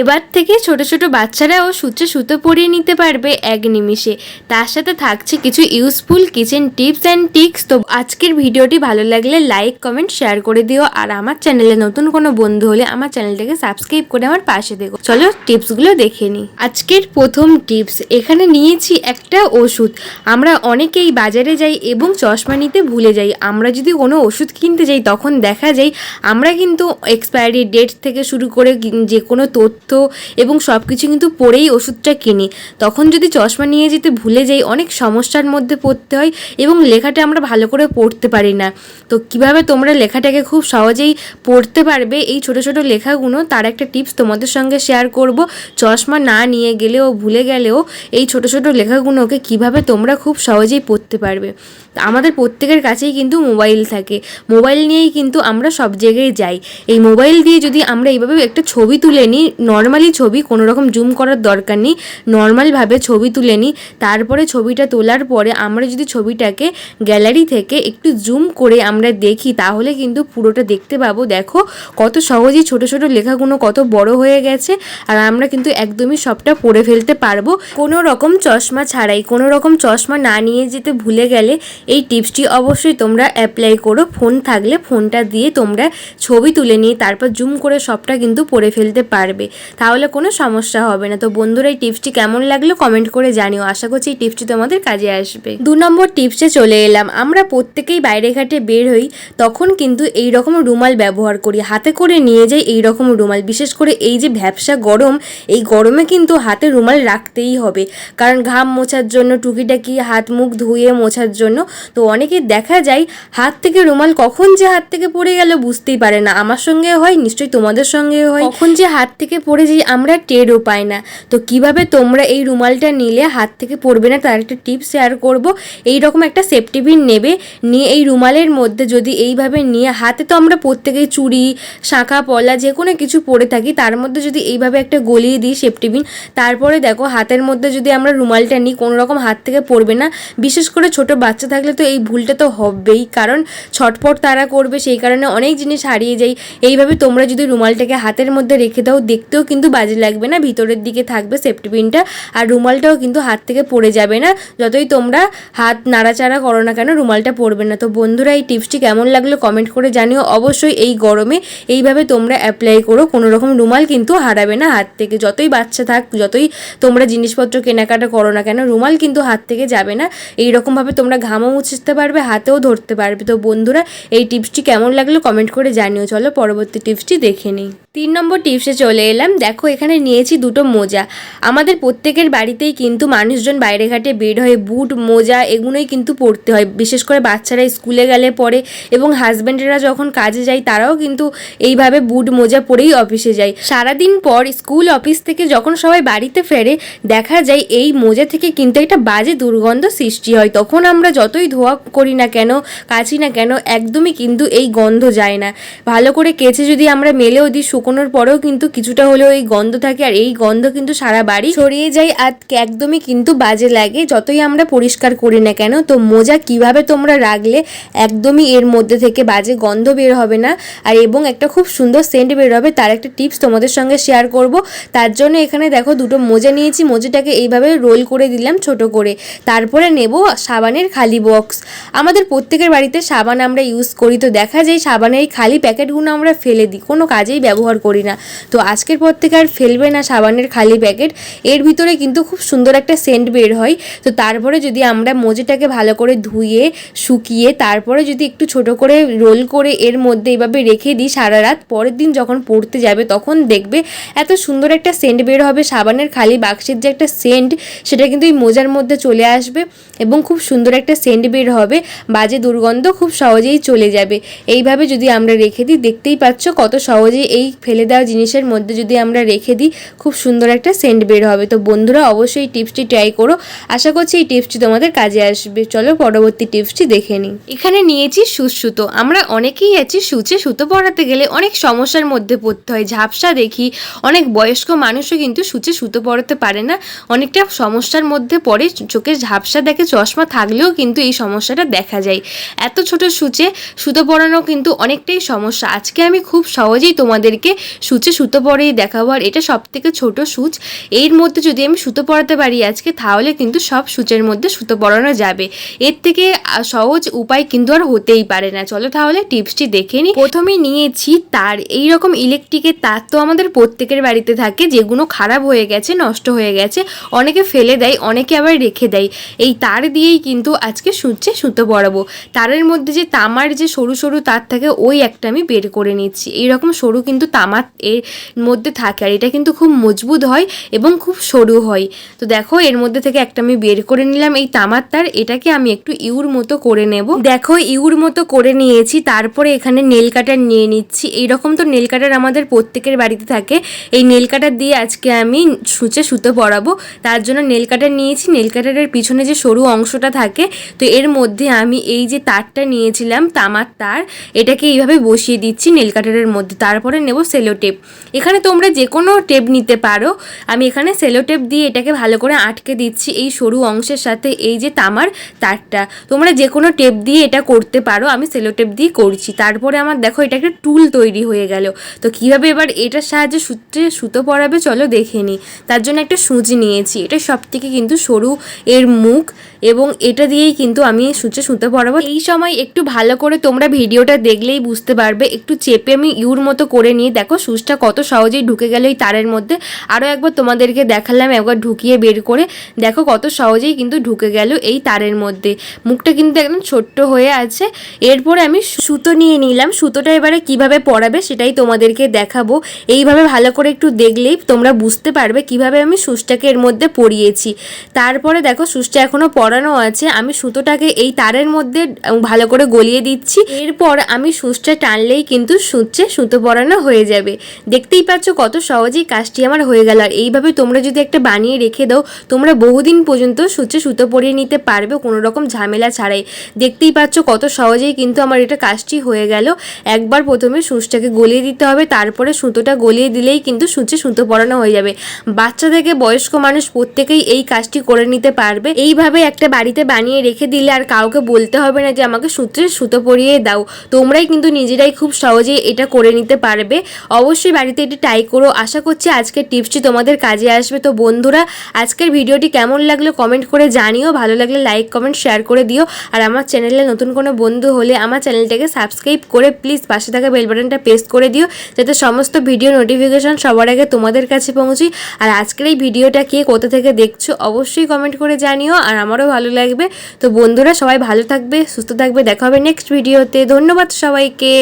এবার থেকে ছোট ছোট বাচ্চারাও সূত্রে সুতো পরিয়ে নিতে পারবে এক নিমিষে। তার সাথে থাকছে কিছু useful kitchen tips and tricks তো আজকের ভিডিওটি ভালো লাগলে লাইক কমেন্ট শেয়ার করে দিও। আর আমার চ্যানেলে নতুন কোনো বন্ধু হলে আমার চ্যানেলটাকে সাবস্ক্রাইব করে আমার পাশে দেখো। চলো টিপসগুলো দেখে নিই। আজকের প্রথম টিপস এখানে নিয়েছি একটা ওষুধ। আমরা অনেকেই বাজারে যাই এবং চশমা নিতে ভুলে যাই। আমরা যদি কোনো ওষুধ কিনতে যাই তখন দেখা যায়, আমরা কিন্তু এক্সপায়ারি ডেট থেকে শুরু করে যে কোনো তথ্য এবং সব কিছু কিন্তু পড়েই ওষুধটা কিনি। তখন যদি চশমা নিয়ে যেতে ভুলে যাই, অনেক সমস্যার মধ্যে পড়তে হয় এবং লেখাটা আমরা ভালো করে পড়তে পারি না। তো কীভাবে তোমরা লেখাটাকে খুব সহজেই পড়তে পারবে? এই ছোট ছোট লেখাগুলো তার একটা টিপস তোমাদের সঙ্গে শেয়ার করব। চশমা না নিয়ে গেলেও, ভুলে গেলেও এই ছোট ছোট লেখাগুলোকে কীভাবে তোমরা খুব সহজেই পড়তে পারবে? আমাদের প্রত্যেকের কাছেই কিন্তু মোবাইল থাকে। মোবাইল নিয়েই কিন্তু আমরা সব জায়গায় যাই। এই মোবাইল দিয়ে যদি আমরা এইভাবে একটা ছবি তুলে নিই নর্মালি ছবি কোনো রকম জুম করার দরকার নেই নর্মালভাবে ছবি তুলে নিই, তারপরে ছবিটা তোলার পরে আমরা যদি ছবিটাকে গ্যালারি থেকে একটু জুম করে আমরা দেখি, তাহলে কিন্তু পুরোটা দেখতে পাবো। দেখো কত সহজেই ছোট ছোট লেখাগুলো কত বড় হয়ে গেছে, আর আমরা কিন্তু একদমই সবটা পড়ে ফেলতে পারব। কোনো রকম চশমা ছাড়াই কোনো রকম চশমা না নিয়ে যেতে ভুলে গেলে এই টিপসটি অবশ্যই তোমরা অ্যাপ্লাই করো। ফোন থাকলে ফোনটা দিয়ে তোমরা ছবি তুলে নিয়ে, তারপর জুম করে সবটা কিন্তু পড়ে ফেলতে পারবে। তাহলে কোনো সমস্যা হবে না। তো বন্ধুরা, এই টিপসটি কেমন লাগল কমেন্ট করে জানিও। আশা করছি এই টিপসটি তোমাদের কাজে আসবে। দু নম্বর টিপসে চলে এলাম। আমরা প্রত্যেকেই বাইরে ঘাটে বের হই, তখন কিন্তু এই রকম রুমাল ব্যবহার করি। হাতে করে নিয়ে যাই এই রকম রুমাল। বিশেষ করে এই যে ভ্যাবসা গরম, এই গরমে কিন্তু হাতে রুমাল রাখতেই হবে। কারণ ঘাম মোছার জন্য, টুকিটাকি হাত মুখ ধুয়ে মোছার জন্য, তো অনেকে দেখা যায় হাত থেকে রুমাল কখন যে হাত থেকে পড়ে গেল বুঝতেই পারে না। আমার সঙ্গে হয়, নিশ্চয়ই তোমাদের সঙ্গে হয়। কখন যে হাত থেকে পড়ে যাই আমরা টেরও পাই না। তো কীভাবে তোমরা এই রুমালটা নিলে, হাত থেকে পড়বে না, তার একটা টিপস শেয়ার করব। এই রকম একটা সেফটি পিন নেবে, নিয়ে এই রুমালের মধ্যে যদি এইভাবে নিয়ে, হাতে তো আমরা প্রত্যেকেই চুড়ি, শাঁখা, পলা যে কোনো কিছু পরে থাকি, তার মধ্যে যদি এইভাবে একটা গলিয়ে দিই সেফটি পিন তারপরে দেখো হাতের মধ্যে যদি আমরা রুমালটা নিই, কোনো রকম হাত থেকে পড়বে না। বিশেষ করে ছোট বাচ্চা থাকলে তো এই ভুলটা তো হবেই, কারণ ছটপট তারা করবে, সেই কারণে অনেক জিনিস হারিয়ে যায়। এইভাবে তোমরা যদি রুমালটাকে হাতের মধ্যে রেখে দাও দেখতেও কিন্তু বাজে লাগবে না, ভিতরের দিকে থাকবে সেফটি পিনটা আর রুমালটাও কিন্তু হাত থেকে পড়ে যাবে না। যতই তোমরা হাত নাড়াচাড়া করো না কেন, রুমালটা পড়বে না। তো বন্ধুরা, এই টিপসটি কেমন লাগল কমেন্ট করে জানিও। অবশ্যই এই গরমে এইভাবে তোমরা অ্যাপ্লাই করো। কোনো রকম রুমাল কিন্তু হারাবে না হাত থেকে। যতই বাচ্চা থাক, যতই তোমরা জিনিসপত্র কেনাকাটা করো না কেন, রুমাল কিন্তু হাত থেকে যাবে না। এই রকমভাবে তোমরা ঘামও মুছতে পারবে, হাতেও ধরতে পারবে। তো বন্ধুরা, এই টিপসটি কেমন লাগল কমেন্ট করে জানিও। চলো পরবর্তী টিপসটি দেখে নিই। তিন নম্বর টিপসে চলে এলাম। দেখো, এখানে নিয়েছি দুটো মোজা। আমাদের প্রত্যেকের বাড়িতেই কিন্তু মানুষজন বাইরে ঘাটে বের হয়ে, বুট, মোজা এগুলোই কিন্তু পরতে হয়। বিশেষ করে বাচ্চারা স্কুলে গেলে পরে এবং হাজব্যান্ডেরা যখন কাজে যায়, তারাও কিন্তু এইভাবে বুট, মোজা পরেই অফিসে যায়। সারাদিন পর স্কুল, অফিস থেকে যখন সবাই বাড়িতে ফেরে, দেখা যায় এই মোজা থেকে কিন্তু একটা বাজে দুর্গন্ধ সৃষ্টি হয়। তখন আমরা যতই ধোয়া করি না কেন, কাচি না কেন, একদমই কিন্তু এই গন্ধ যায় না। ভালো করে কেচে যদি আমরা মেলেও দিই, শুকোনোর পরেও কিন্তু কিছুটা হলেও এই গন্ধ থাকে, আর এই গন্ধ কিন্তু সারা বাড়ি ছড়িয়ে যায় আর একদমই কিন্তু বাজে লাগে। যতই আমরা পরিষ্কার করি না কেন, তো মোজা কীভাবে তোমরা রাখলে একদমই এর মধ্যে থেকে বাজে গন্ধ বের হবে না। আর এবং একটা খুব সুন্দর সেন্ট বের হবে, তার একটা টিপস তোমাদের সঙ্গে শেয়ার করব। তার জন্য এখানে দেখো দুটো মোজা নিয়েছি, মোজাটাকে এইভাবে রোল করে দিলাম ছোট করে। তারপরে নেব সাবানের খালি বক্স আমাদের প্রত্যেকের বাড়িতে সাবান আমরা ইউজ করি, তো দেখা যায় সাবানের এই খালি প্যাকেটগুলো আমরা ফেলে দিই, কোনো কাজেই ব্যবহার করি না। তো আজকের পর থেকে আর ফেলবে না সাবানের খালি প্যাকেট। এর ভিতরে কিন্তু খুব সুন্দর একটা সেন্ট বের হয়। তো তারপরে যদি আমরা মোজেটাকে ভালো করে ধুয়ে, শুকিয়ে, তারপরে যদি একটু ছোট করে রোল করে এর মধ্যে এভাবে রেখে দিই সারা রাত, পরের দিন যখন পড়তে যাবে তখন দেখবে এত সুন্দর একটা সেন্ট বের হবে। সাবানের খালি বাক্সের যে একটা সেন্ট, সেটা কিন্তু এই মোজার মধ্যে চলে আসবে এবং খুব সুন্দর একটা সেন্ট বের হবে। বাজে দুর্গন্ধ খুব সহজেই চলে যাবে। এইভাবে যদি আমরা রেখে দিই, দেখতেই পাচ্ছ কত সহজেই এই ফেলে দেওয়া জিনিসের মধ্যে যদি আমরা রেখে দিই, খুব সুন্দর একটা সেন্ট বের হবে। তো বন্ধুরা, অবশ্যই টিপসটি ট্রাই করো। আশা করছি এই টিপসটি তোমাদের কাজে আসবে। চলো পরবর্তী টিপসটি দেখে নিই। এখানে নিয়েছি সুচ সুতো। আমরা অনেকেই আছি সূচে সুতো পরাতে গেলে অনেক সমস্যার মধ্যে পড়তে হয়। ঝাপসা দেখি, অনেক বয়স্ক মানুষও কিন্তু সূচে সুতো পরাতে পারে না। অনেকটা সমস্যার মধ্যে পড়ে, চোখে ঝাপসা দেখে চশমা থাকলেও কিন্তু এই সমস্যাটা দেখা যায়। এত ছোট সূচে সুতো পরানো কিন্তু অনেকটাই সমস্যা। আজকে আমি খুব সহজেই তোমাদেরকে সূচে সুতো পরেই দেখাবো আর এটা সব থেকে ছোটো সূচ। এর মধ্যে যদি আমি সুতো পরাতে পারি আজকে, তাহলে কিন্তু সব সূচের মধ্যে সুতো পরানো যাবে। এর থেকে সহজ উপায় কিন্তু আর হতেই পারে না। চলো তাহলে টিপসটি দেখে নিই প্রথমে নিয়েছি তার। এই রকম ইলেকট্রিকের তার তো আমাদের প্রত্যেকের বাড়িতে থাকে, যেগুলো খারাপ হয়ে গেছে, নষ্ট হয়ে গেছে, অনেকে ফেলে দেয়, অনেকে আবার রেখে দেয়। এই তার দিয়েই কিন্তু আজকে সূচে সুতো পরাবো। তারের মধ্যে যে তামার যে সরু সরু তার থাকে, ওই একটা আমি বের করে নিচ্ছি। এইরকম সরু কিন্তু তামার এর মধ্যে থাকে আর এটা কিন্তু খুব মজবুত হয় এবং খুব সরু হয়। তো দেখো, এর মধ্যে থেকে একটা আমি বের করে নিলাম এই তামার তার এটাকে আমি একটু ইউর মতো করে নেব। দেখো, ইউর মতো করে নিয়েছি, তারপরে এখানে নেল কাটার নিয়ে নিচ্ছি। এইরকম তো নেল কাটার আমাদের প্রত্যেকের বাড়িতে থাকে। এই নেল কাটার দিয়ে আজকে আমি সূচে সুতো পরাবো। তার জন্য নেল কাটার নিয়েছি। নেল কাটারের পিছনে যে সরু অংশটা থাকে, তো এর মধ্যে আমি এই যে তারটা নিয়েছিলাম, তামার তার, এটাকে এইভাবে বসিয়ে দিচ্ছি নেল কাটারের মধ্যে। তারপরে নেব সেলো টেপ এখানে তোমরা যে কোনো টেপ নিতে পারো। আমি এখানে সেলো টেপ দিয়ে এটাকে ভালো করে আটকে দিচ্ছি এই সরু অংশের সাথে, এই যে তামার তারটা। তোমরা যে কোনো টেপ দিয়ে এটা করতে পারো, আমি সেলো টেপ দিয়ে করছি। তারপরে আমার, দেখো এটা একটা টুল তৈরি হয়ে গেল। তো কীভাবে এবার এটার সাহায্যে সূত্রে সুতো পরাবে চলো দেখে নিই তার জন্য একটা সূচ নিয়েছি। এটা সব থেকে কিন্তু সরু এর মুখ এবং এটা দিয়েই কিন্তু আমি সূচে সুতো পরাবো। এই সময় একটু ভালো করে তোমরা ভিডিওটা দেখলেই বুঝতে পারবে। একটু চেপে আমি ইউর মতো করে নিয়ে দেখো সুচটা কত সহজেই ঢুকে গেল এই তারের মধ্যে। আরও একবার তোমাদেরকে দেখালাম, একবার ঢুকিয়ে বের করে। দেখো কত সহজেই কিন্তু ঢুকে গেল এই তারের মধ্যে। মুখটা কিন্তু একদম ছোট্ট হয়ে আছে। এরপরে আমি সুতো নিয়ে নিলাম। সুতোটা এবারে কীভাবে পরাবে সেটাই তোমাদেরকে দেখাবো। এইভাবে ভালো করে একটু দেখলেই তোমরা বুঝতে পারবে কীভাবে আমি সুচটাকে এর মধ্যে পরিয়েছি। তারপরে দেখো সুচটা এখনও পরানো আছে। আমি সুতোটাকে এই তারের মধ্যে ভালো করে গলিয়ে দিচ্ছি। এরপর আমি সুচটা টানলেই কিন্তু সুচে সুতো পরানো হয়ে যাবে। দেখতেই পাচ্ছ কত সহজেই কাজটি আমার হয়ে গেল। আর এইভাবে তোমরা যদি একটা বানিয়ে রেখে দাও, তোমরা বহুদিন পর্যন্ত সূচে সুতো পরিয়ে নিতে পারবে কোনো রকম ঝামেলা ছাড়াই। দেখতেই পাচ্ছ কত সহজেই কিন্তু আমার এটা কাজটি হয়ে গেল। একবার প্রথমে সূচটাকে গলিয়ে দিতে হবে, তারপরে সুতোটা গলিয়ে দিলেই কিন্তু সূচে সুতো পরানো হয়ে যাবে। বাচ্চা থেকে বয়স্ক মানুষ প্রত্যেকেই এই কাজটি করে নিতে পারবে। এইভাবে একটা বাড়িতে বানিয়ে রেখে দিলে আর কাউকে বলতে হবে না যে, আমাকে সূত্রে সুতো পরিয়ে দাও। তোমরাই কিন্তু নিজেরাই খুব সহজেই এটা করে নিতে পারবে। অবশ্যই বাড়িতে এটি ট্রাই করো। আশা করছি আজকের টিপসটি তোমাদের কাজে আসবে। তো বন্ধুরা, আজকের ভিডিওটি কেমন লাগল কমেন্ট করে জানিও। ভালো লাগলে লাইক, কমেন্ট, শেয়ার করে দিও। আর আমার চ্যানেলে নতুন কোনো বন্ধু হলে আমার চ্যানেলটাকে সাবস্ক্রাইব করে প্লিজ পাশে থাকা বেল বাটনটা প্রেস করে দিও। যাতে সমস্ত ভিডিও নোটিফিকেশন সবার আগে তোমাদের কাছে পৌঁছি আর আজকের এই ভিডিওটা কে কোথা থেকে দেখছ অবশ্যই কমেন্ট করে জানিও। আর আমারও ভালো লাগবে। তো বন্ধুরা, সবাই ভালো থাকবে, সুস্থ থাকবে। দেখা হবে নেক্সট ভিডিওতে। ধন্যবাদ সবাইকে।